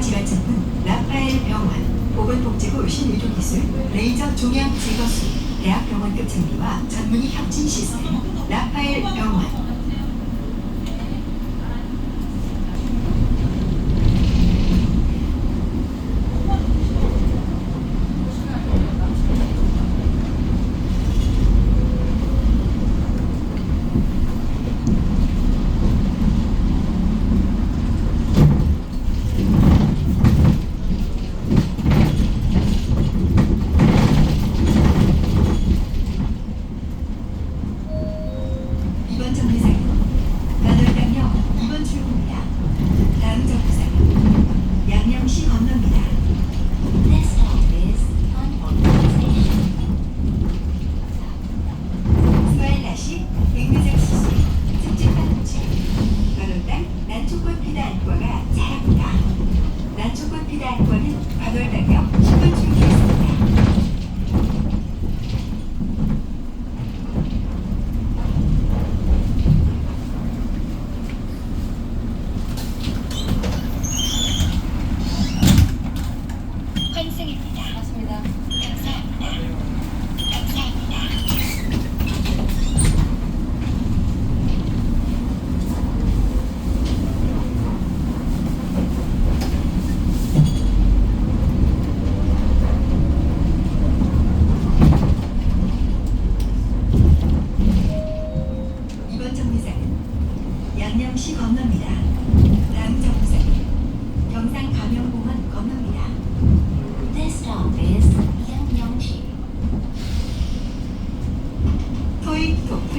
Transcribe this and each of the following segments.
지하철은 라파엘 병원, 보건복지부 신의료기술, 레이저 종양 제거술, 대학병원급 그 장비와 전문의 협진 시스템, 라파엘 병원,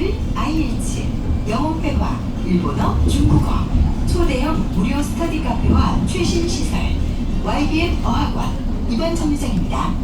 레벨 IH, 영어회화, 일본어, 중국어, 초대형 무료 스터디 카페와 최신 시설, YBN 어학원 이번 정류장입니다.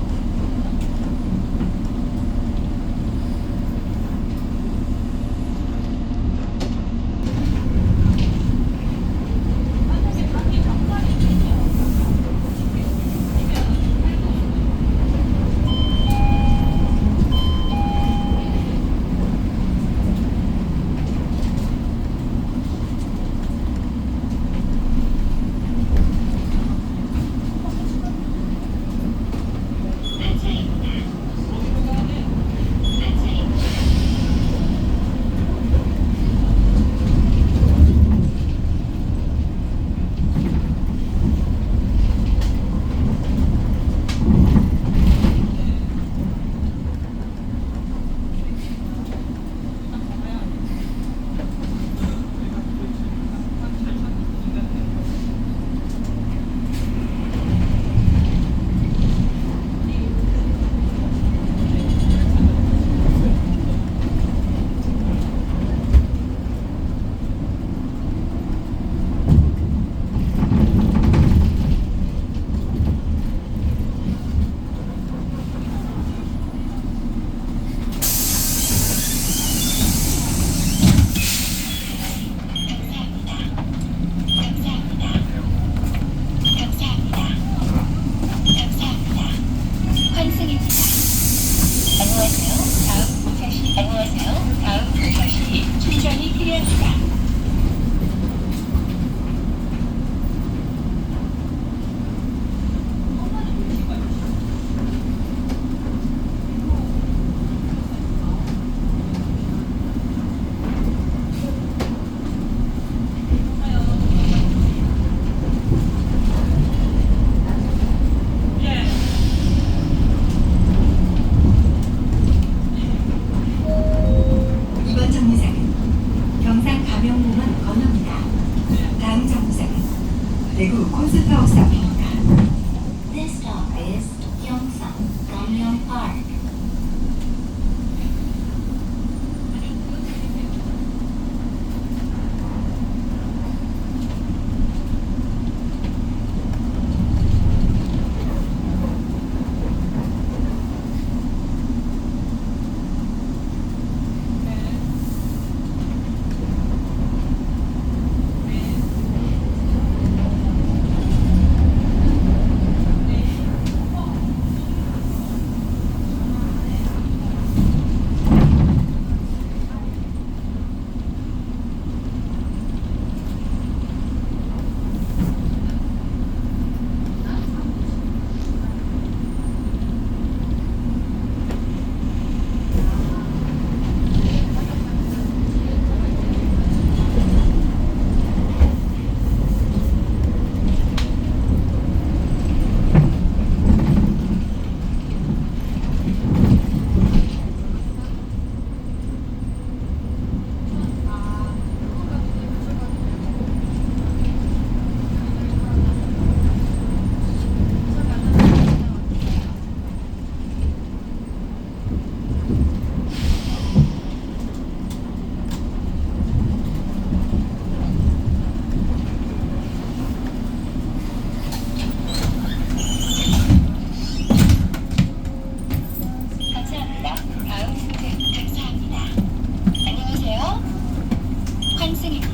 dancing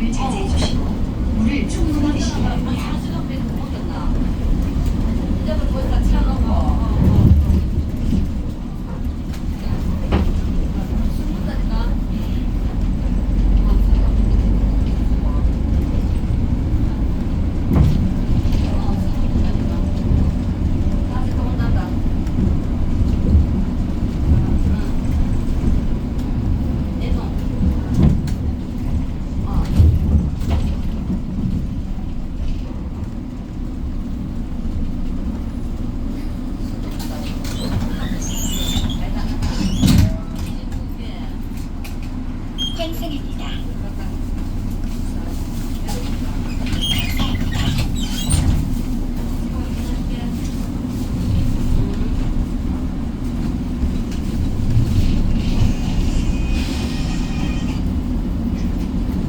Mutated. 환승입니다.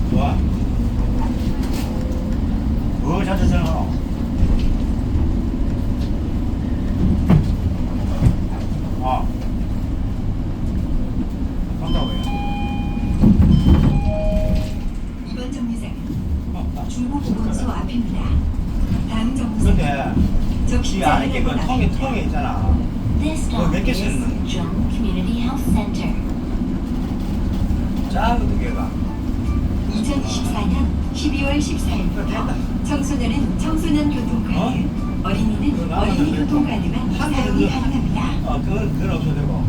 좋아. 뭐 자주 전화? 아. 반가워요. 이번 정류장은 어, 중부보건소 앞입니다. 다음 정류장 근데 적시 이 안에 그 자유로운 통에. 통에 있잖아. This 어, 몇 stop 개 is 쓰는. 작은 두 개가. 2024년 12월 14일부터 청소년은 청소년 교통카드, 어? 어린이는 어린이. 교통카드만 한 사용이 가능합니다. 어, 그건 그건 없어도 되고.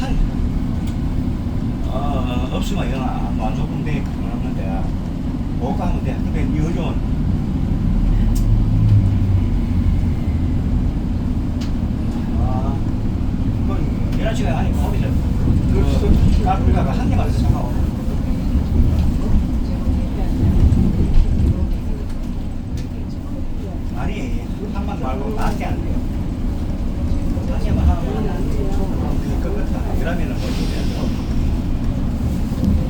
한. 어, 없으면 영아 만족인데 그러는데 못 가면 돼. 근데 요즘 아, 여러 시간 하니까 거기서 그 까불다가 한 개만 사고. 아니 한방 말고 나한테 안 돼요. 한 개만 하면 그것 같아. 그러면은 뭐 이제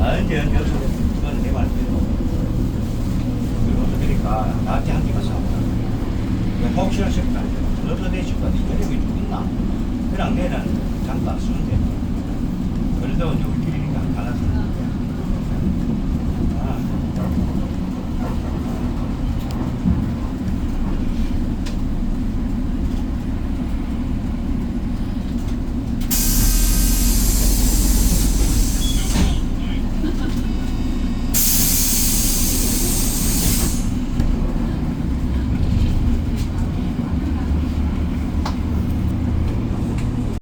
아 이제 여기서 그건 내 말대로. 그리고 그러니까 나한테 한 개만 사고. 혹시나 싶다. 너도 내 싶다. 이 여력이 좀 있나? 그냥 내는 잠깐 쓰면 돼. 그래도 우리